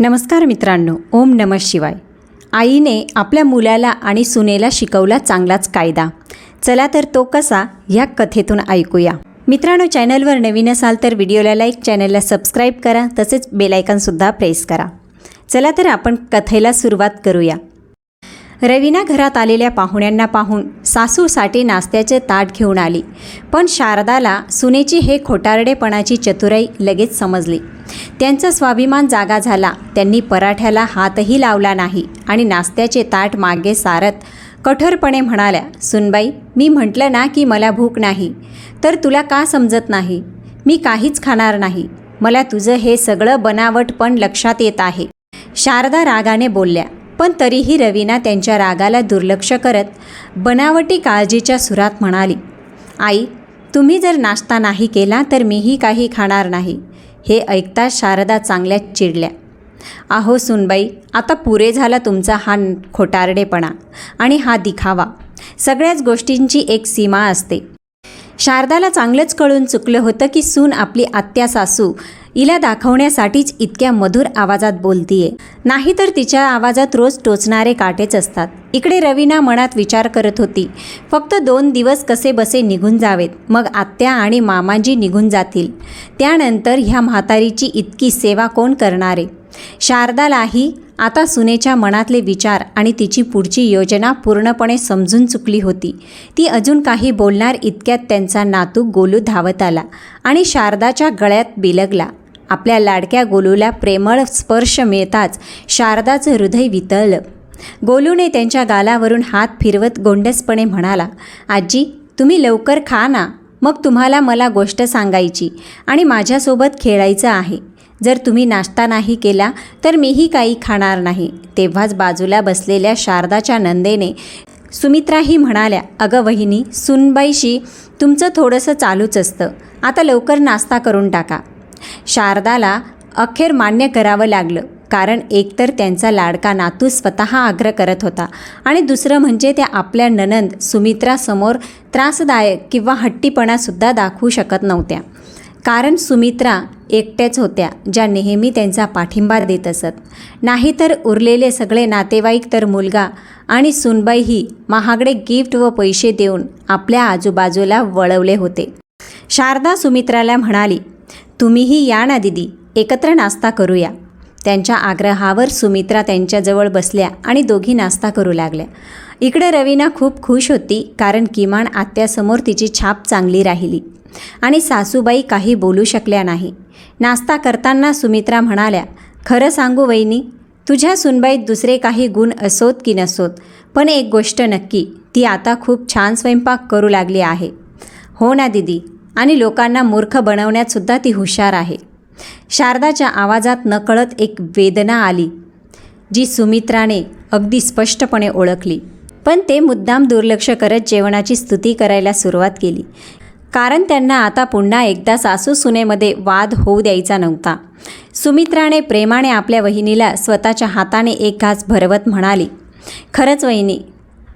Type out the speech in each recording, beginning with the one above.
नमस्कार मित्रांनो ओम नम शिवाय. आईने आपल्या मुलाला आणि सुनेला शिकवला चांगलाच कायदा. चला तर तो कसा ह्या कथेतून ऐकूया. मित्रांनो चॅनलवर नवीन असाल तर व्हिडिओला लाईक चॅनलला सबस्क्राईब करा तसेच बेलायकनसुद्धा प्रेस करा. चला तर आपण कथेला सुरुवात करूया. रवीना घरात आलेल्या पाहुण्यांना पाहून सासूसाठी नाश्त्याचे ताट घेऊन आली. पण शारदाला सुनेची हे खोटारडेपणाची चतुराई लगेच समजली. त्यांचा स्वाभिमान जागा झाला. त्यांनी पराठ्याला हातही लावला नाही आणि नाश्त्याचे ताट मागे सारत कठोरपणे म्हणाल्या सुनबाई मी म्हटलं ना की मला भूक नाही. तर तुला का समजत नाही? मी काहीच खाणार नाही. मला तुझं हे सगळं बनावट पण लक्षात येत आहे. शारदा रागाने बोलल्या पण तरीही रवीना त्यांच्या रागाला दुर्लक्ष करत बनावटी काळजीच्या सुरात म्हणाली आई तुम्ही जर नाश्ता नाही केला तर मीही काही खाणार नाही. हे ऐकता शारदा चांगल्या चिडल्या. अहो सुनबाई आता पुरे झाला तुमचा हा खोटारडेपणा आणि हा दिखावा. सगळ्याच गोष्टींची एक सीमा असते. शारदाला चांगलंच कळून चुकलं होतं की सून आपली आत्या सासू हिला दाखवण्यासाठीच इतक्या मधुर आवाजात बोलतीये. नाहीतर तिच्या आवाजात रोज टोचणारे काटेच असतात. इकडे रवीना मनात विचार करत होती. फक्त दोन दिवस कसे बसे निघून जावेत? मग आत्या आणि मामाजी निघून जातील. त्यानंतर ह्या म्हातारीची इतकी सेवा कोण करणारे? शारदालाही आता सुनेच्या मनातले विचार आणि तिची पुढची योजना पूर्णपणे समजून चुकली होती. ती अजून काही बोलणार इतक्यात त्यांचा नातू गोलू धावत आला आणि शारदाच्या गळ्यात बिलगला. आपल्या लाडक्या गोलूला प्रेमळ स्पर्श मिळताच शारदाचं हृदय वितळलं. गोलूने त्यांच्या गालावरून हात फिरवत गोंडसपणे म्हणाला आजी तुम्ही लवकर खा ना. मग तुम्हाला मला गोष्ट सांगायची आणि माझ्यासोबत खेळायचं आहे. जर तुम्ही नाश्ता नाही केला तर मीही काही खाणार नाही. तेव्हाच बाजूला बसलेल्या शारदाच्या नंदेने सुमित्राही म्हणाल्या अगं वहिनी सुनबाईशी तुमचं थोडंसं चालूच असतं. आता लवकर नाश्ता करून टाका. शारदाला अखेर मान्य करावं लागलं कारण एकतर त्यांचा लाडका नातू स्वतः आग्रह करत होता आणि दुसरं म्हणजे त्या आपल्या ननंद सुमित्रासमोर त्रासदायक किंवा हट्टीपणासुद्धा दाखवू शकत नव्हत्या. कारण सुमित्रा एकट्याच होत्या ज्या नेहमी त्यांचा पाठिंबा देत असत. नाहीतर उरलेले सगळे नातेवाईक तर मुलगा आणि सुनबाईही महागडे गिफ्ट व पैसे देऊन आपल्या आजूबाजूला वळवले होते. शारदा सुमित्राला म्हणाली तुम्हीही या ना दिदी एकत्र नाश्ता करूया. त्यांच्या आग्रहावर सुमित्रा त्यांच्याजवळ बसल्या आणि दोघी नाश्ता करू लागल्या. इकडे रवीना खूप खुश होती कारण किमान आत्यासमोर तिची छाप चांगली राहिली. आणि सासूबाई काही बोलू शकल्या नाही. नाश्ता करताना सुमित्रा म्हणाल्या खरं सांगू वहिनी तुझ्या सुनबाईत दुसरे काही गुण असोत की नसोत पण एक गोष्ट नक्की ती आता खूप छान स्वयंपाक करू लागली आहे. हो ना दिदी आणि लोकांना मूर्ख बनवण्यातसुद्धा ती हुशार आहे. शारदाच्या आवाजात नकळत एक वेदना आली जी सुमित्राने अगदी स्पष्टपणे ओळखली. पण ते मुद्दाम दुर्लक्ष करत जेवणाची स्तुती करायला सुरुवात केली. कारण त्यांना आता पुन्हा एकदा सासू सुनेमध्ये वाद होऊ द्यायचा नव्हता. सुमित्राने प्रेमाने आपल्या वहिनीला स्वतःच्या हाताने एक घास भरवत म्हणाली खरंच वहिनी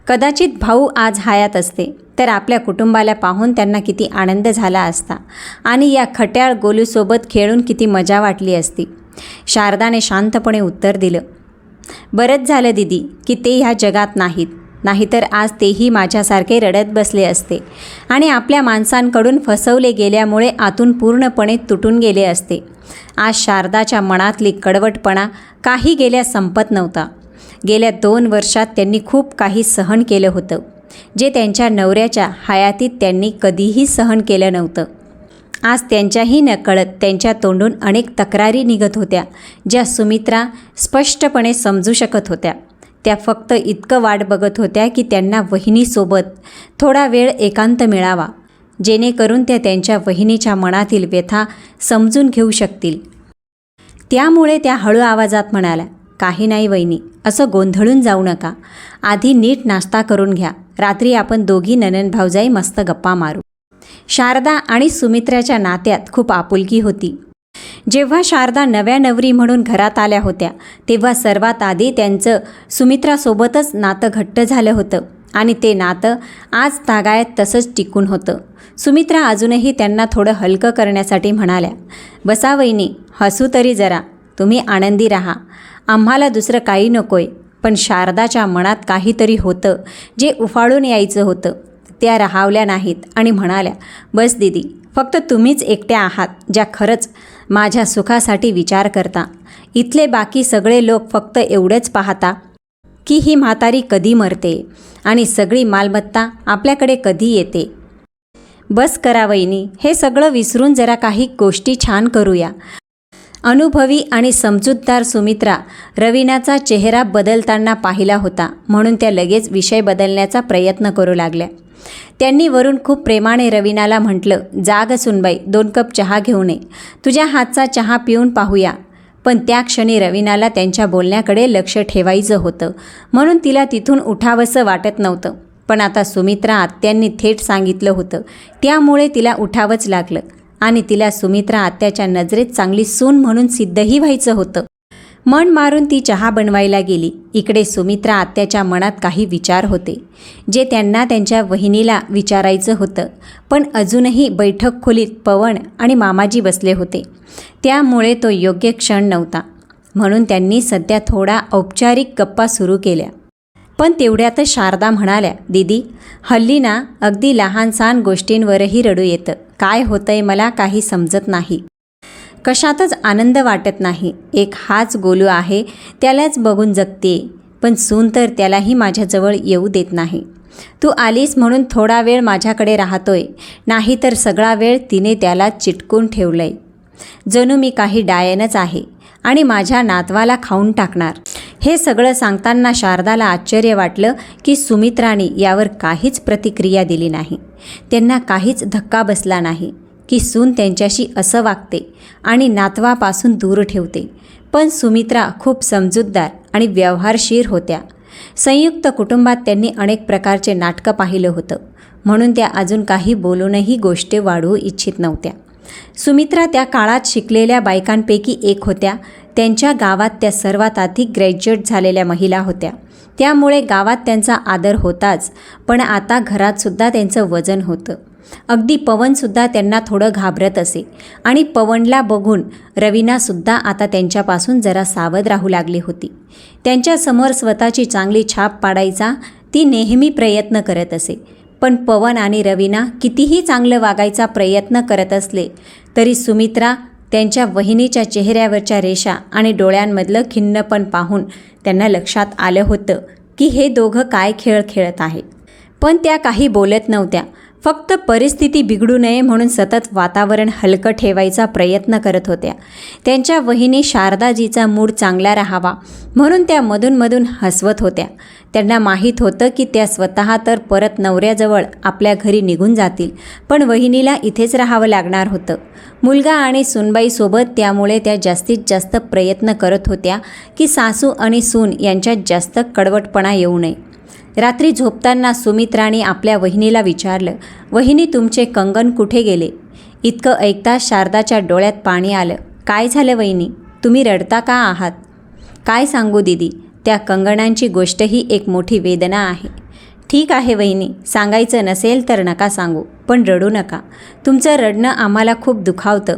कदाचित भाऊ आज हयात असते तर आपल्या कुटुंबाला पाहून त्यांना किती आनंद झाला असता आणि या खट्याळ गोलूसोबत खेळून किती मजा वाटली असती. शारदाने शांतपणे उत्तर दिलं बरंच झालं दिदी की ते ह्या जगात नाहीत. नाहीतर आज तेही माझ्यासारखे रडत बसले असते आणि आपल्या माणसांकडून फसवले गेल्यामुळे आतून पूर्णपणे तुटून गेले असते. आज शारदाच्या मनातली कडवटपणा काही गेल्या संपत नव्हता. गेल्या दोन वर्षात त्यांनी खूप काही सहन केलं होतं जे त्यांच्या नवऱ्याच्या हयातीत त्यांनी कधीही सहन केलं नव्हतं. आज त्यांच्याही नकळत त्यांच्या तोंडून अनेक तक्रारी निघत होत्या ज्या सुमित्रा स्पष्टपणे समजू शकत होत्या. त्या फक्त इतकं वाट बघत होत्या की त्यांना वहिनीसोबत थोडा वेळ एकांत मिळावा जेणेकरून त्या त्यांच्या वहिनीच्या मनातील व्यथा समजून घेऊ शकतील. त्यामुळे त्या हळू आवाजात म्हणाल्या काही नाही वहिनी असं गोंधळून जाऊ नका. आधी नीट नाश्ता करून घ्या. रात्री आपण दोघी ननन भाऊजाई मस्त गप्पा मारू. शारदा आणि सुमित्राच्या नात्यात खूप आपुलकी होती. जेव्हा शारदा नव्या नवरी म्हणून घरात आल्या होत्या तेव्हा सर्वात आधी त्यांचं सुमित्रासोबतच नातं घट्ट झालं होतं आणि ते नातं आज तागायत तसंच टिकून होतं. सुमित्रा अजूनही त्यांना थोडं हलकं करण्यासाठी म्हणाल्या बसा वहिनी हसू तरी जरा तुम्ही आनंदी राहा. आम्हाला दुसरं काही नकोय पण शारदाच्या मनात काहीतरी होतं जे उफाळून यायचं होतं. त्या राहावल्या नाहीत आणि म्हणाल्या बस दिदी फक्त तुम्हीच एकट्या आहात ज्या खरंच माझ्या सुखासाठी विचार करता. इथले बाकी सगळे लोक फक्त एवढेच पाहता की ही म्हातारी कधी मरते आणि सगळी मालमत्ता आपल्याकडे कधी येते. बस करा वहिनी हे सगळं विसरून जरा काही गोष्टी छान करूया. अनुभवी आणि समजूतदार सुमित्रा रवीनाचा चेहरा बदलताना पाहिला होता म्हणून त्या लगेच विषय बदलण्याचा प्रयत्न करू लागल्या. त्यांनी वरून खूप प्रेमाने रवीनाला म्हटलं जाग सुनबाई दोन कप चहा घेऊ नये तुझ्या हातचा चहा पिऊन पाहूया. पण त्या क्षणी रवीनाला त्यांच्या बोलण्याकडे लक्ष ठेवायचं होतं. म्हणून तिला तिथून उठावंसं वाटत नव्हतं. पण आता सुमित्रा आत्यांनी थेट सांगितलं होतं. त्यामुळे तिला उठावंच लागलं. आणि तिला सुमित्रा आत्याच्या नजरेत चांगली सून म्हणून सिद्धही व्हायचं होतं. मन मारून ती चहा बनवायला गेली. इकडे सुमित्रा आत्याच्या मनात काही विचार होते जे त्यांना त्यांच्या वहिनीला विचारायचं होतं. पण अजूनही बैठक खोलीत पवन आणि मामाजी बसले होते. त्यामुळे तो योग्य क्षण नव्हता. म्हणून त्यांनी सध्या थोडा औपचारिक गप्पा सुरू केल्या. पण तेवढ्यातच शारदा म्हणाल्या दीदी हल्ली ना अगदी लहानसहान गोष्टींवरही रडू येतं. काय होतंय मला काही समजत नाही. कशातच आनंद वाटत नाही. एक हाच गोलू आहे त्यालाच बघून जगते. पण सून तर त्यालाही माझ्याजवळ येऊ देत नाही. तू आलीस म्हणून थोडा वेळ माझ्याकडे राहतोय. नाहीतर सगळा वेळ तिने त्याला चिटकून ठेवलंय. जणू मी काही डायनच आहे आणि माझ्या नातवाला खाऊन टाकणार. हे सगळं सांगताना शारदाला आश्चर्य वाटलं की सुमित्राने यावर काहीच प्रतिक्रिया दिली नाही. त्यांना काहीच धक्का बसला नाही. की सून त्यांच्याशी असं वागते आणि नातवापासून दूर ठेवते. पण सुमित्रा खूप समजूतदार आणि व्यवहारशीर होत्या. संयुक्त कुटुंबात त्यांनी अनेक प्रकारचे नाटकं पाहिलं होतं. म्हणून त्या अजून काही बोलूनही गोष्टी वाढवू इच्छित नव्हत्या. सुमित्रा त्या काळात शिकलेल्या बायकांपैकी एक होत्या. त्यांच्या गावात त्या सर्वात अधिक ग्रॅज्युएट झालेल्या महिला होत्या. त्यामुळे गावात त्यांचा आदर होताच पण आता घरातसुद्धा त्यांचं वजन होतं. अगदी पवनसुद्धा त्यांना थोडं घाबरत असे. आणि पवनला बघून रवीनासुद्धा आता त्यांच्यापासून जरा सावध राहू लागली होती. त्यांच्यासमोर स्वतःची चांगली छाप पाडायचा ती नेहमी प्रयत्न करत असे. पण पवन आणि रवीना कितीही चांगलं वागायचा प्रयत्न करत असले तरी सुमित्रा त्यांच्या वहिनीच्या चेहऱ्यावरच्या रेषा आणि डोळ्यांमधलं खिन्नपण पाहून त्यांना लक्षात आलं होतं की हे दोघं काय खेळ खेळत आहेत पण त्या काही बोलत नव्हत्या. फक्त परिस्थिती बिघडू नये म्हणून सतत वातावरण हलकं ठेवायचा प्रयत्न करत होत्या. त्यांच्या वहिनी शारदाजीचा मूड चांगला राहावा म्हणून त्या मधूनमधून हसवत होत्या. त्यांना माहीत होतं की त्या स्वतः तर परत नवऱ्याजवळ आपल्या घरी निघून जातील पण वहिनीला इथेच राहावं लागणार होतं. मुलगा आणि सुनबाईसोबत त्यामुळे त्या जास्तीत जास्त प्रयत्न करत होत्या की सासू आणि सून यांच्यात जास्त कडवटपणा येऊ नये. रात्री झोपताना सुमित्राने आपल्या वहिनीला विचारलं वहिनी तुमचे कंगन कुठे गेले? इतकं ऐकता शारदाच्या डोळ्यात पाणी आलं. काय झालं वहिनी? तुम्ही रडता का आहात? काय सांगू दिदी त्या कंगणांची गोष्टही एक मोठी वेदना आहे. ठीक आहे वहिनी सांगायचं नसेल तर नका सांगू पण रडू नका. तुमचं रडणं आम्हाला खूप दुखावतं.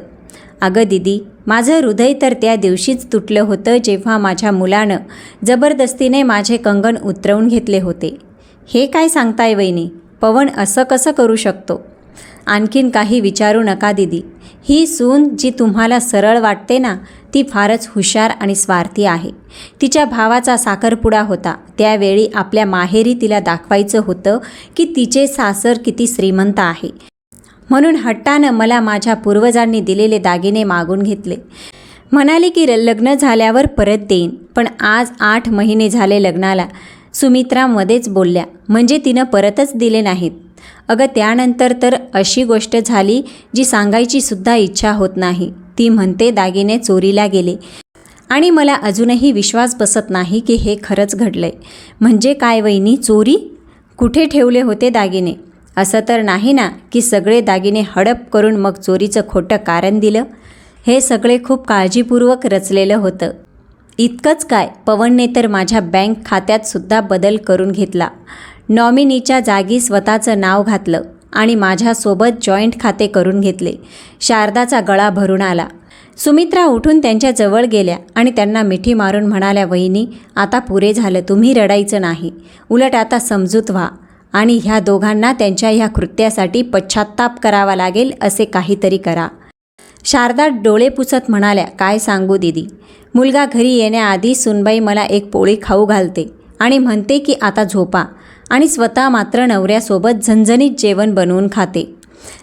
अगं दिदी माझं हृदय तर त्या दिवशीच तुटलं होतं जेव्हा माझ्या मुलानं जबरदस्तीने माझे कंगन उतरवून घेतले होते. हे काय सांगताय वहिनी? पवन असं कसं करू शकतो? आणखीन काही विचारू नका दिदी. ही सून जी तुम्हाला सरळ वाटते ना ती फारच हुशार आणि स्वार्थी आहे. तिच्या भावाचा साखरपुडा होता. त्यावेळी आपल्या माहेरी तिला दाखवायचं होतं की तिचे सासर किती श्रीमंत आहे. म्हणून हट्टानं मला माझ्या पूर्वजांनी दिलेले दागिने मागून घेतले. म्हणाले की र- लग्न झाल्यावर परत देईन पण आज आठ महिने झाले लग्नाला. सुमित्रामध्येच बोलल्या म्हणजे तिनं परतच दिले नाहीत. अगं त्यानंतर तर अशी गोष्ट झाली जी सांगायची सुद्धा इच्छा होत नाही ती म्हणते दागिने चोरीला गेले. आणि मला अजूनही विश्वास बसत नाही की हे खरंच घडलंय. म्हणजे काय वहिनी चोरी? कुठे ठेवले होते दागिने? असं तर नाही ना की सगळे दागिने हडप करून मग चोरीचं खोटं कारण दिलं? हे सगळे खूप काळजीपूर्वक रचलेलं होतं. इतकंच काय पवनने तर माझ्या बँक खात्यात सुद्धा बदल करून घेतला. नॉमिनीच्या जागी स्वतःचं नाव घातलं आणि माझ्यासोबत जॉईंट खाते करून घेतले. शारदाचा गळा भरून आला. सुमित्रा उठून त्यांच्या जवळ गेल्या आणि त्यांना मिठी मारून म्हणाल्या वहिनी आता पुरे झालं तुम्ही रडायचं नाही. उलट आता समजूत व्हा. आणि ह्या दोघांना त्यांच्या ह्या कृत्यासाठी पश्चात्ताप करावा लागेल असे काहीतरी करा. शारदा डोळे पुसत म्हणाल्या काय सांगू दिदी? मुलगा घरी येण्याआधी सुनबाई मला एक पोळी खाऊ घालते आणि म्हणते की आता झोपा आणि स्वतः मात्र नवऱ्यासोबत झणझणीत जेवण बनवून खाते.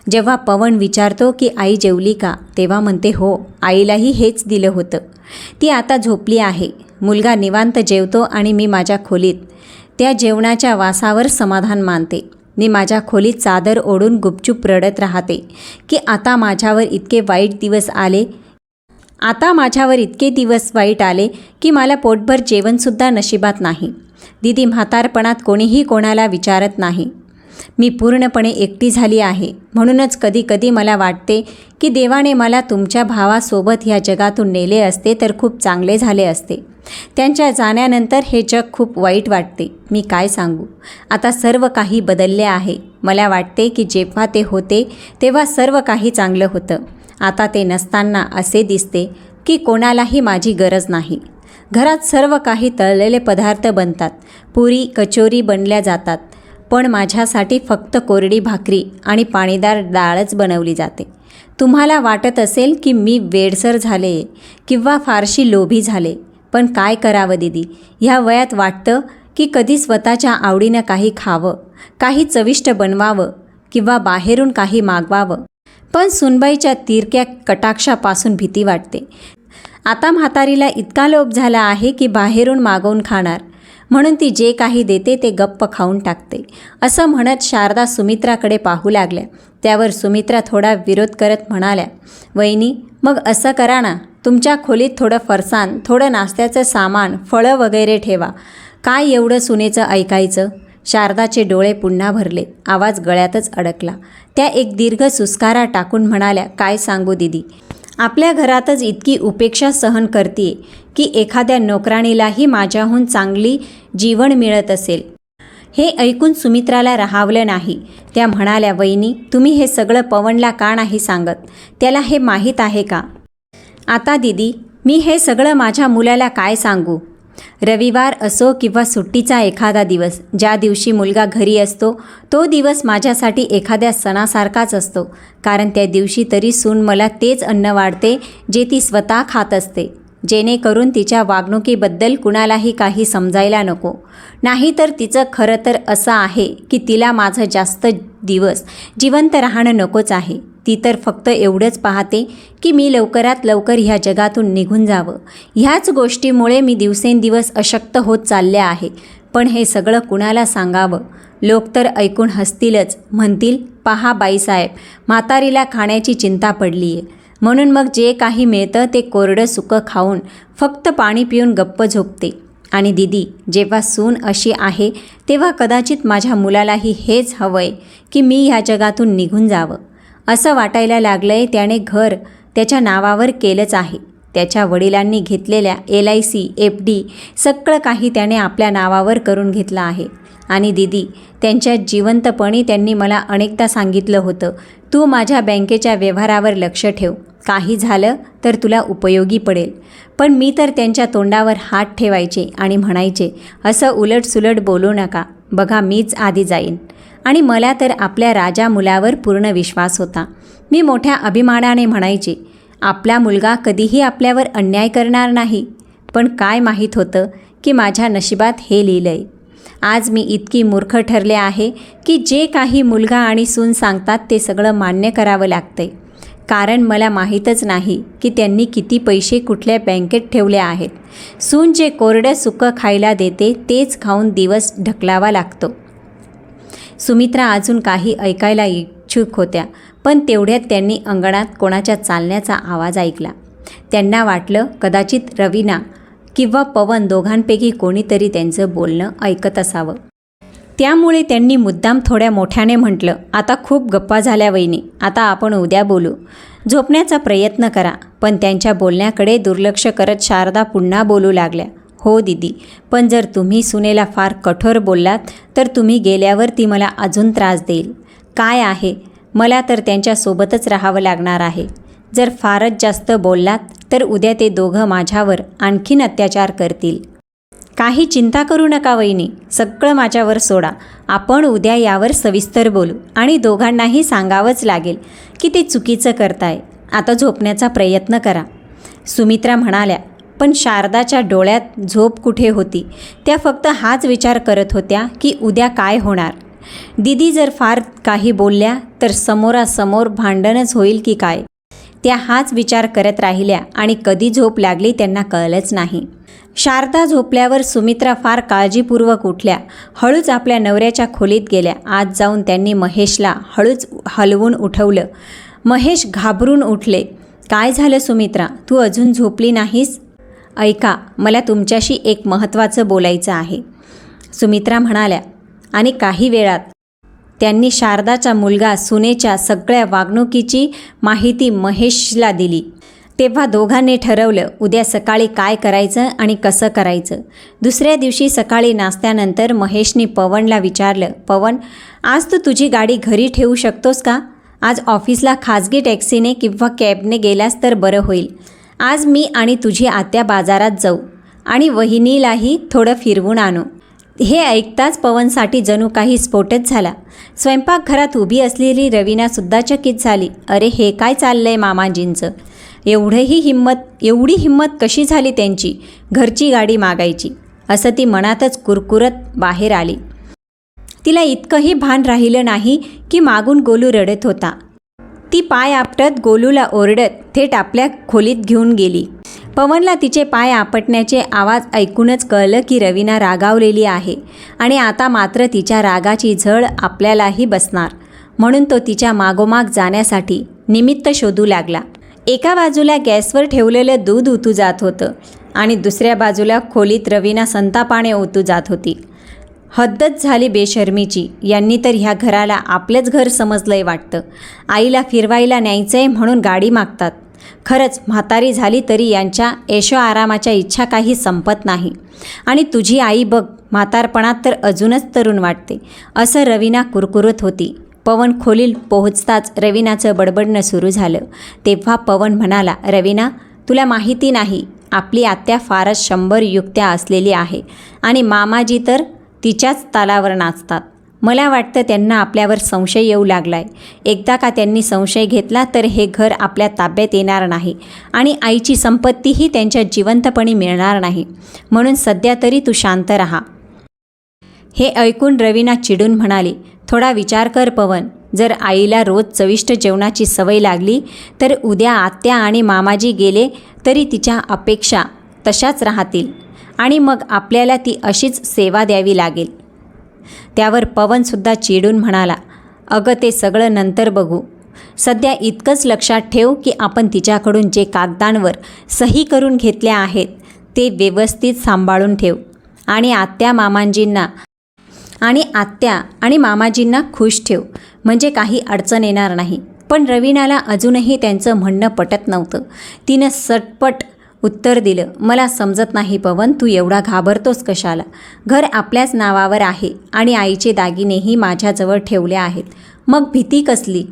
जेव्हा पवन विचारतो की आई जेवली का तेव्हा म्हणते हो आईलाही हेच दिलं होतं. ती आता झोपली आहे. मुलगा निवांत जेवतो आणि मी माझ्या खोलीत त्या जेवणाच्या वासावर समाधान मानते. मी माझ्या खोलीत चादर ओढून गुपचूप रडत राहते की आता माझ्यावर इतके वाईट दिवस आले? आता माझ्यावर इतके दिवस वाईट आले की मला पोटभर जेवणसुद्धा नशिबात नाही. दिदी म्हातारपणात कोणीही कोणाला विचारत नाही. मी पूर्णपणे एकटी झाली आहे. म्हणूनच कधीकधी मला वाटते की देवाने मला तुमच्या भावासोबत ह्या जगातून नेले असते तर खूप चांगले झाले असते. त्यांच्या जाण्यानंतर हे जग खूप वाईट वाटते. मी काय सांगू? आता सर्व काही बदलले आहे. मला वाटते की जेव्हा ते होते तेव्हा सर्व काही चांगलं होतं. आता ते नसताना असे दिसते की कोणालाही माझी गरज नाही. घरात सर्व काही तळलेले पदार्थ बनतात. पुरी कचोरी बनल्या जातात. पण माझ्यासाठी फक्त कोरडी भाकरी आणि पाणीदार डाळच बनवली जाते. तुम्हाला वाटत असेल की मी वेडसर झाले किंवा फारशी लोभी झाले पण काय करावं दिदी? ह्या वयात वाटतं की कधी स्वतःच्या आवडीनं काही खावं काही चविष्ट बनवावं किंवा बाहेरून काही मागवावं. पण सुनबाईच्या तिरक्या कटाक्षापासून भीती वाटते. आता म्हातारीला इतका लोभ झाला आहे की बाहेरून मागवून खाणार. म्हणून ती जे काही देते ते गप्प खाऊन टाकते. असं म्हणत शारदा सुमित्राकडे पाहू लागल्या. त्यावर सुमित्रा थोडा विरोध करत म्हणाल्या वहिनी मग असं करा ना. तुमच्या खोलीत थोडं फरसाण थोडं नाश्त्याचं सामान फळं वगैरे ठेवा. काय एवढं सुनेचं ऐकायचं? शारदाचे डोळे पुन्हा भरले. आवाज गळ्यातच अडकला. त्या एक दीर्घ सुस्कारा टाकून म्हणाल्या काय सांगू दिदी? आपल्या घरातच इतकी उपेक्षा सहन करते की एखाद्या नोकराणीलाही माझ्याहून चांगली जीवन मिळत असेल. हे ऐकून सुमित्राला राहावलं नाही. त्या म्हणाल्या वहिनी तुम्ही हे सगळं पवनला का नाही सांगत? त्याला हे माहीत आहे का? आता दिदी मी हे सगळं माझ्या मुलाला काय सांगू? रविवार असो किंवा सुट्टीचा एखादा दिवस ज्या दिवशी मुलगा घरी असतो तो दिवस माझ्यासाठी एखाद्या सणासारखाच असतो. कारण त्या दिवशी तरी सून मला तेच अन्न वाढते जे ती स्वतः खात असते. जेणेकरून तिच्या वागणुकीबद्दल कुणालाही काही समजायला नको. नाहीतर तिचं खरं तर असं आहे की तिला माझं जास्त दिवस जिवंत राहणं नकोच आहे. ती तर फक्त एवढंच पाहते की मी लवकरात लवकर ह्या जगातून निघून जावं. ह्याच गोष्टीमुळे मी दिवसेंदिवस अशक्त होत चालले आहे. पण हे सगळं कुणाला सांगावं? लोक तर ऐकून हसतीलच. म्हणतील पहा बाईसाहेब म्हातारीला खाण्याची चिंता पडली आहे म्हणून मग जे काही मिळतं ते कोरडं सुकं खाऊन फक्त पाणी पिऊन गप्प झोपते. आणि दिदी जेव्हा सून अशी आहे तेव्हा कदाचित माझ्या मुलालाही हेच हवंय की मी ह्या जगातून निघून जावं. असं वाटायला लागलंय त्याने घर त्याच्या नावावर केलंच आहे. त्याच्या वडिलांनी घेतलेल्या L I C F D सगळं काही त्याने आपल्या नावावर करून घेतलं आहे. आणि दिदी त्यांच्या जिवंतपणी त्यांनी मला अनेकदा सांगितलं होतं तू माझ्या बँकेच्या व्यवहारावर लक्ष ठेव. काही झालं तर तुला उपयोगी पडेल. पण मी तर त्यांच्या तोंडावर हात ठेवायचे आणि म्हणायचे असं उलटसुलट बोलू नका. बघा मीच आधी जाईन. आणि मला तर आपल्या राजा मुलावर पूर्ण विश्वास होता. मी मोठ्या अभिमानाने म्हणायचे आपला मुलगा कधीही आपल्यावर अन्याय करणार नाही. पण काय माहीत होतं की माझ्या नशिबात हे लिहिलंय. आज मी इतकी मूर्ख ठरले आहे की जे काही मुलगा आणि सून सांगतात ते सगळं मान्य करावं लागतंय. कारण मला माहीतच नाही की त्यांनी किती पैसे कुठल्या बँकेत ठेवले आहेत. सून जे कोरडं सुकं खायला देते तेच खाऊन दिवस ढकलावा लागतो. सुमित्रा अजून काही ऐकायला इच्छुक होत्या पण तेवढ्यात त्यांनी अंगणात कोणाच्या चालण्याचा आवाज ऐकला. त्यांना वाटलं कदाचित रवीना किंवा पवन दोघांपैकी कोणीतरी त्यांचं बोलणं ऐकत असावं. त्यामुळे त्यांनी मुद्दाम थोड्या मोठ्याने म्हटलं आता खूप गप्पा झाल्या वहिनी आता आपण उद्या बोलू. झोपण्याचा प्रयत्न करा. पण त्यांच्या बोलण्याकडे दुर्लक्ष करत शारदा पुन्हा बोलू लागल्या. हो दिदी. पण जर तुम्ही सुनेला फार कठोर बोललात तर तुम्ही गेल्यावर ती मला अजून त्रास देईल. काय आहे? मला तर त्यांच्यासोबतच राहावं लागणार आहे. जर फारच जास्त बोललात तर उद्या ते दोघं माझ्यावर आणखीन अत्याचार करतील. काही चिंता करू नका वहिनी. सगळं माझ्यावर सोडा. आपण उद्या यावर सविस्तर बोलू आणि दोघांनाही सांगावंच लागेल की ते चुकीचं करताय. आता झोपण्याचा प्रयत्न करा. सुमित्रा म्हणाल्या पण शारदाच्या डोळ्यात झोप कुठे होती? त्या फक्त हाच विचार करत होत्या की उद्या काय होणार? दिदी जर फार काही बोलल्या तर समोरासमोर भांडणच होईल की काय? त्या हाच विचार करत राहिल्या आणि कधी झोप लागली त्यांना कळलंच नाही. शारदा झोपल्यावर सुमित्रा फार काळजीपूर्वक उठल्या. हळूच आपल्या नवऱ्याच्या खोलीत गेल्या. आत जाऊन त्यांनी महेशला हळूच हलवून उठवलं. महेश घाबरून उठले. काय झालं सुमित्रा? तू अजून झोपली नाहीस? ऐका मला तुमच्याशी एक महत्त्वाचं बोलायचं आहे. सुमित्रा म्हणाल्या आणि काही वेळात. त्यांनी शारदाचा मुलगा सुनेच्या सगळ्या वागणुकीची माहिती महेशला दिली. तेव्हा दोघांनी ठरवलं उद्या सकाळी काय करायचं आणि कसं करायचं? दुसऱ्या दिवशी सकाळी नाश्त्यानंतर महेशने पवनला विचारलं पवन आज तू तुझी गाडी घरी ठेवू शकतोस का? आज ऑफिसला खाजगी टॅक्सीने किंवा कॅबने गेल्यास तर बरं होईल. आज मी आणि तुझी आत्या बाजारात जाऊ आणि वहिनीलाही थोडं फिरवून आणू. हे ऐकताच पवनसाठी जणू काही स्फोटच झाला. स्वयंपाकघरात उभी असलेली रवीनासुद्धा चकित झाली. अरे हे काय चाललंय मामाजींचं? एवढंही हिंमत एवढी हिंमत कशी झाली त्यांची घरची गाडी मागायची? असं ती मनातच कुरकुरत बाहेर आली. तिला इतकंही भान राहिलं नाही की मागून गोलू रडत होता. ती पाय आपटत गोलूला ओरडत थेट आपल्या खोलीत घेऊन गेली. पवनला तिचे पाय आपटण्याचे आवाज ऐकूनच कळलं की रवीना रागावलेली आहे आणि आता मात्र तिच्या रागाची झळ आपल्यालाही बसणार. म्हणून तो तिच्या मागोमाग जाण्यासाठी निमित्त शोधू लागला. एका बाजूला गॅसवर ठेवलेलं दूध उतू जात होतं आणि दुसऱ्या बाजूला खोलीत रवीना संतापाने ओतू जात होती. हद्दच झाली बेशर्मीची. यांनी तर ह्या घराला आपलंच घर समजलंय वाटतं. आईला फिरवायला न्यायचंय म्हणून गाडी मागतात. खरंच म्हातारी झाली तरी यांच्या ऐशो आरामाच्या इच्छा काही संपत नाही. आणि तुझी आई बघ म्हातारपणात तर अजूनच तरुण वाटते. असं रवीना कुरकुरत होती. पवन खोलील पोहोचताच रवीनाचं बडबडणं सुरू झालं. तेव्हा पवन म्हणाला रवीना तुला माहिती नाही आपली आत्या फारच शंभर युक्त्या असलेली आहे. आणि मामाजी तर तिच्याच तालावर नाचतात. मला वाटतं त्यांना आपल्यावर संशय येऊ लागलाय. एकदा का त्यांनी संशय घेतला तर हे घर आपल्या ताब्यात येणार नाही आणि आईची संपत्तीही त्यांच्या जिवंतपणी मिळणार नाही. म्हणून सध्या तरी तू शांत राहा. हे ऐकून रवीना चिडून म्हणाली थोडा विचार कर पवन. जर आईला रोज चविष्ट जेवणाची सवय लागली तर उद्या आत्या आणि मामाजी गेले तरी तिच्या अपेक्षा तशाच राहतील. आणि मग आपल्याला ती अशीच सेवा द्यावी लागेल. त्यावर पवनसुद्धा चिडून म्हणाला अगं ते सगळं नंतर बघू. सध्या इतकंच लक्षात ठेव की आपण तिच्याकडून जे कागदांवर सही करून घेतल्या आहेत ते व्यवस्थित सांभाळून ठेव. आणि आत्या मामांजींना आणि आत्या आणि मामाजींना खुश ठेव. म्हणजे काही अडचण येणार नाही. पण रवीनाला अजूनही त्यांचं म्हणणं पटत नव्हतं. तिनं सटपट उत्तर दिलं मला समजत नाही पवन तू एवढा घाबरतोस कशाला? घर आपल्याच नावावर आहे आणि आईचे दागिनेही माझ्याजवळ ठेवले आहेत. मग भीती कसली?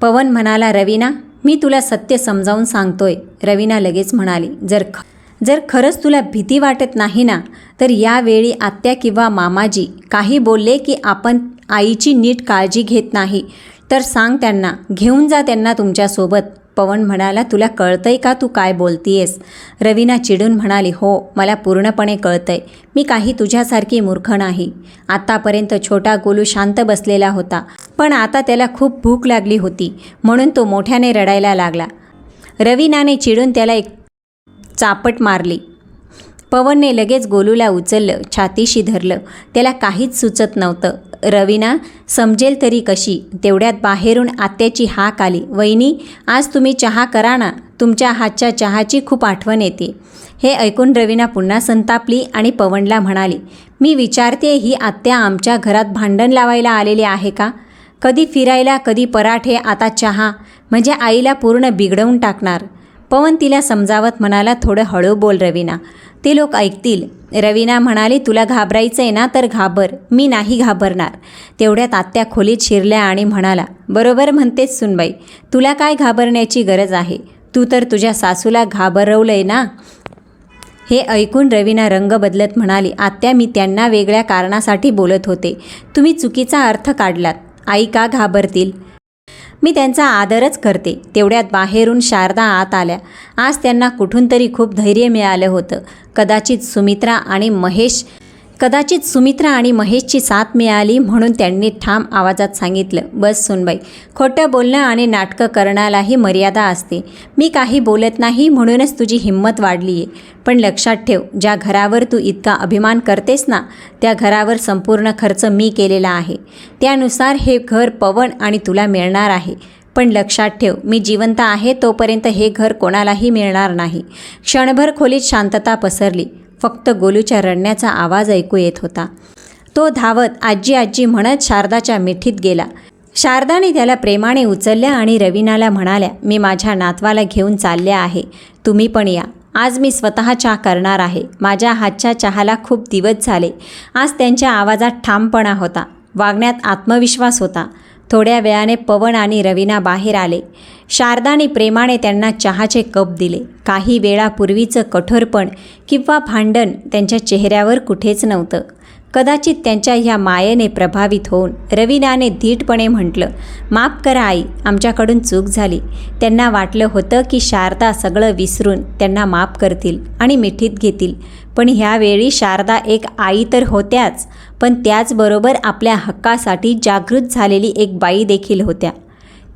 पवन म्हणाला रवीना मी तुला सत्य समजावून सांगतोय. रवीना लगेच म्हणाली जर ख जर खरंच तुला भीती वाटत नाही ना तर यावेळी आत्या किंवा मामाजी काही बोलले की आपण आईची नीट काळजी घेत नाही. तर सांग त्यांना घेऊन जा त्यांना तुमच्यासोबत. पवन म्हणाला तुला कळतंय का तू काय बोलतीयेस? रवीना चिडून म्हणाली हो मला पूर्णपणे कळतंय. मी काही तुझ्यासारखी मूर्ख नाही. आत्तापर्यंत छोटा गोलू शांत बसलेला होता पण आता त्याला खूप भूक लागली होती म्हणून तो मोठ्याने रडायला लागला. रवीनाने चिडून त्याला एक चापट मारली. पवनने लगेच गोलूला उचललं छातीशी धरलं. त्याला काहीच सुचत नव्हतं. रवीना समजेल तरी कशी? तेवढ्यात बाहेरून आत्याची हाक आली. वहिनी आज तुम्ही चहा करा ना. तुमच्या हातच्या चहाची खूप आठवण येते. हे ऐकून रवीना पुन्हा संतापली आणि पवनला म्हणाली मी विचारते ही आत्या आमच्या घरात भांडण लावायला आलेली आहे का? कधी फिरायला कधी पराठे आता चहा. म्हणजे आईला पूर्ण बिघडवून टाकणार. पवन तिला समजावत म्हणाला थोडं हळू बोल रवीना. ते लोक ऐकतील. रवीना म्हणाली तुला घाबरायचं आहे ना तर घाबर. मी नाही घाबरणार. तेवढ्यात आत्या खोलीत शिरल्या आणि म्हणाला बरोबर म्हणतेच सुनबाई. तुला काय घाबरण्याची गरज आहे? तू तर तुझ्या सासूला घाबरवलं आहे ना? हे ऐकून रवीना रंग बदलत म्हणाली आत्या मी त्यांना वेगळ्या कारणासाठी बोलत होते. तुम्ही चुकीचा अर्थ काढलात. आई का घाबरतील? मी त्यांचा आदरच करते. तेवढ्यात बाहेरून शारदा आत आल्या. आज त्यांना कुठून तरी खूप धैर्य मिळालं होतं. कदाचित सुमित्रा आणि महेश कदाचित सुमित्रा आणि महेशची साथ मिळाली म्हणून त्यांनी ठाम आवाजात सांगितलं बस सुनबाई खोटं बोलणं आणि नाटकं करण्यालाही मर्यादा असते. मी काही बोलत नाही म्हणूनच तुझी हिंमत वाढली आहे पण लक्षात ठेव ज्या घरावर तू इतका अभिमान करतेस ना त्या घरावर संपूर्ण खर्च मी केलेला आहे. त्यानुसार हे घर पवन आणि तुला मिळणार आहे. पण लक्षात ठेव मी जिवंत आहे तोपर्यंत हे घर कोणालाही मिळणार नाही. क्षणभर खोलीत शांतता पसरली. फक्त गोलूच्या रडण्याचा आवाज ऐकू येत होता. तो धावत आजी आजी म्हणत शारदाच्या मिठीत गेला. शारदाने त्याला प्रेमाने उचलल्या आणि रवीनाला म्हणाल्या मी माझ्या नातवाला घेऊन चालले आहे. तुम्ही पण या. आज मी स्वतः चहा करणार आहे. माझ्या हातच्या चहाला खूप दिवस झाले. आज त्यांच्या आवाजात ठामपणा होता. वागण्यात आत्मविश्वास होता. थोड्या वेळाने पवन आणि रवीना बाहेर आले. शारदाने प्रेमाने त्यांना चहाचे कप दिले. काही वेळापूर्वीचं कठोरपण किंवा भांडण त्यांच्या चेहऱ्यावर कुठेच नव्हतं. कदाचित त्यांच्या ह्या मायेने प्रभावित होऊन रवीनाने धीटपणे म्हटलं माफ करा आई आमच्याकडून चूक झाली. त्यांना वाटलं होतं की शारदा सगळं विसरून त्यांना माफ करतील आणि मिठीत घेतील. पण ह्यावेळी शारदा एक आई तर होत्याच. पण त्याचबरोबर आपल्या हक्कासाठी जागृत झालेली एक बाई देखील होत्या.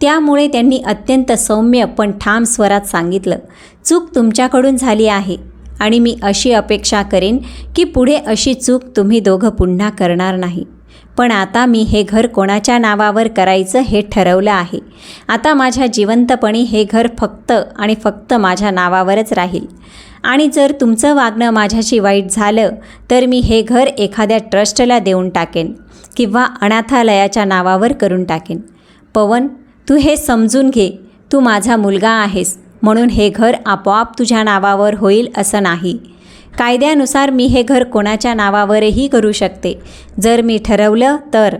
त्यामुळे त्यांनी अत्यंत सौम्य पण ठाम स्वरात सांगितलं चूक तुमच्याकडून झाली आहे आणि मी अशी अपेक्षा करेन की पुढे अशी चूक तुम्ही दोघं पुन्हा करणार नाही. पण आता मी हे घर कोणाच्या नावावर करायचं हे ठरवलं आहे. आता माझ्या जिवंतपणी हे घर फक्त आणि फक्त माझ्या नावावरच राहील. आणि जर तुमचं वागणं माझ्याशी वाईट झालं तर मी हे घर एखाद्या ट्रस्टला देऊन टाकेन किंवा अनाथालयाच्या नावावर करून टाकेन. पवन तू हे समजून घे तू माझा मुलगा आहेस म्हणून हे घर आपोआप तुझ्या नावावर होईल असं नाही. कायद्यानुसार मी हे घर कोणाच्या नावावरही करू शकते. जर मी ठरवलं तर.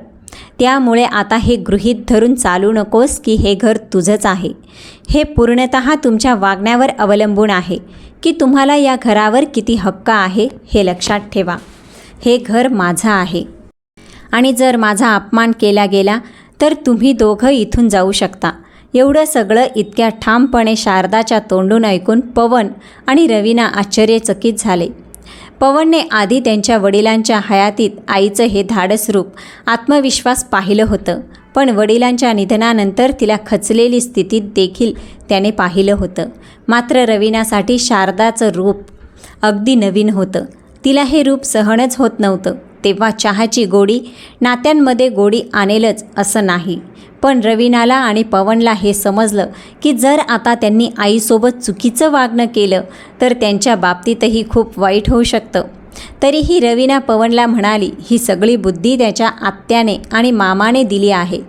त्यामुळे आता हे गृहीत धरून चालू नकोस की हे घर तुझंच आहे. हे पूर्णत तुमच्या वागण्यावर अवलंबून आहे. की तुम्हाला या घरावर किती हक्क आहे हे लक्षात ठेवा. हे घर माझं आहे. आणि जर माझा अपमान केला गेला तर तुम्ही दोघं इथून जाऊ शकता. एवढं सगळं इतक्या ठामपणे शारदाच्या तोंडून ऐकून पवन आणि रवीना आश्चर्यचकित झाले. पवनने आधी त्यांच्या वडिलांच्या हयातीत आईचं हे धाडस रूप आत्मविश्वास पाहिलं होतं पण वडिलांच्या निधनानंतर तिला खचलेली स्थितीत देखील त्याने पाहिलं होतं. मात्र रवीनासाठी शारदाचं रूप अगदी नवीन होतं. तिला हे रूप सहनच होत नव्हतं तेव्हा चहाची गोडी नात्यांमध्ये गोडी आणेलच असं नाही. पण रवीनाला आणि पवनला हे समजलं की जर आता त्यांनी आईसोबत चुकीचं वागणं केलं तर त्यांच्या बाबतीतही खूप वाईट होऊ शकतं. तरीही रवीना पवनला म्हणाली ही सगळी बुद्धी त्याच्या आत्याने आणि मामाने दिली आहे.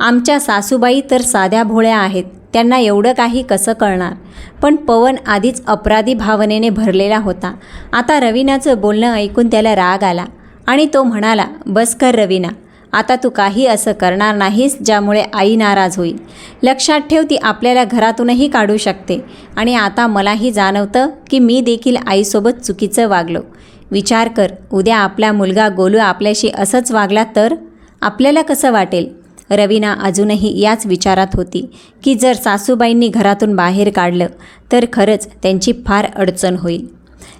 आमच्या सासूबाई तर साध्या भोळ्या आहेत त्यांना एवढं काही कसं कळणार पण पवन आधीच अपराधी भावनेने भरलेला होता. आता रवीनाचं बोलणं ऐकून त्याला राग आला आणि तो म्हणाला बस कर रवीना आता तू काही असं करणार नाहीस ज्यामुळे आई नाराज होईल. लक्षात ठेव ती आपल्याला घरातूनही काढू शकते. आणि आता मलाही जाणवतं की मी देखील आईसोबत चुकीचं वागलो. विचार कर उद्या आपला मुलगा गोलू आपल्याशी असंच वागला तर? आपल्याला कसं वाटेल? रवीना अजूनही याच विचारात होती की जर सासूबाईंनी घरातून बाहेर काढलं तर खरंच त्यांची फार अडचण होईल.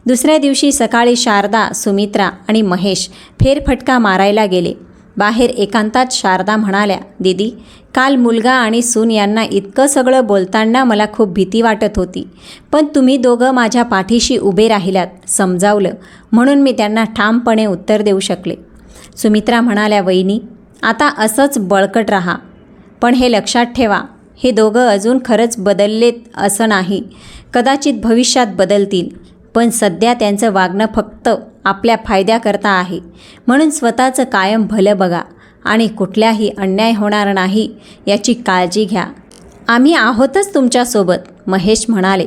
दुसऱ्या दिवशी सकाळी शारदा सुमित्रा आणि महेश फेरफटका मारायला गेले. बाहेर एकांतात शारदा म्हणाल्या दीदी काल मुलगा आणि सून यांना इतकं सगळं बोलताना मला खूप भीती वाटत होती. पण तुम्ही दोघं माझ्या पाठीशी उभे राहिल्यात समजावलं. म्हणून मी त्यांना ठामपणे उत्तर देऊ शकले. सुमित्रा म्हणाल्या वहिनी आता असंच बळकट राहा. पण हे लक्षात ठेवा हे दोघं अजून खरंच बदललेत असं नाही. कदाचित भविष्यात बदलतील. पण सध्या त्यांचं वागणं फक्त आपल्या फायद्याकरता आहे. म्हणून स्वतःचं कायम भलं बघा आणि कुठल्याही अन्याय होणार नाही याची काळजी घ्या. आम्ही आहोतच तुमच्यासोबत महेश म्हणाले.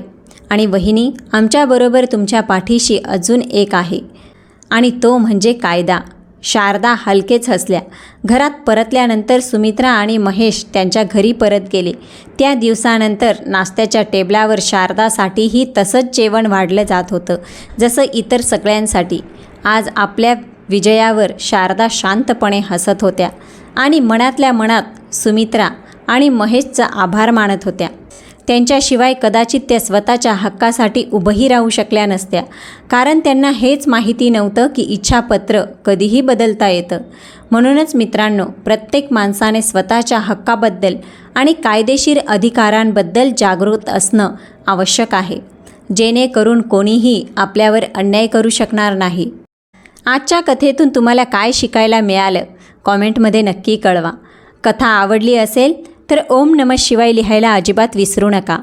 आणि वहिनी आमच्याबरोबर तुमच्या पाठीशी अजून एक आहे. आणि तो म्हणजे कायदा. शारदा हलकेच हसल्या. घरात परतल्यानंतर सुमित्रा आणि महेश त्यांच्या घरी परत गेले. त्या दिवसानंतर नाश्त्याच्या टेबलावर शारदासाठीही तसंच जेवण वाढलं जात होतं जसं इतर सगळ्यांसाठी. आज आपल्या विजयावर शारदा शांतपणे हसत होत्या आणि मनातल्या मनात सुमित्रा आणि महेशचा आभार मानत होत्या. त्यांच्याशिवाय कदाचित त्या स्वतःच्या हक्कासाठी उभंही राहू शकल्या नसत्या. कारण त्यांना हेच माहिती नव्हतं की इच्छापत्र कधीही बदलता येतं. म्हणूनच मित्रांनो प्रत्येक माणसाने स्वतःच्या हक्काबद्दल आणि कायदेशीर अधिकारांबद्दल जागृत असणं आवश्यक आहे. जेणेकरून कोणीही आपल्यावर अन्याय करू शकणार नाही. आजच्या कथेतून तुम्हाला काय शिकायला मिळालं? कॉमेंटमध्ये नक्की कळवा. कथा आवडली असेल तर ओम नम शिवाय लिहायला अजिबात विसरू नका.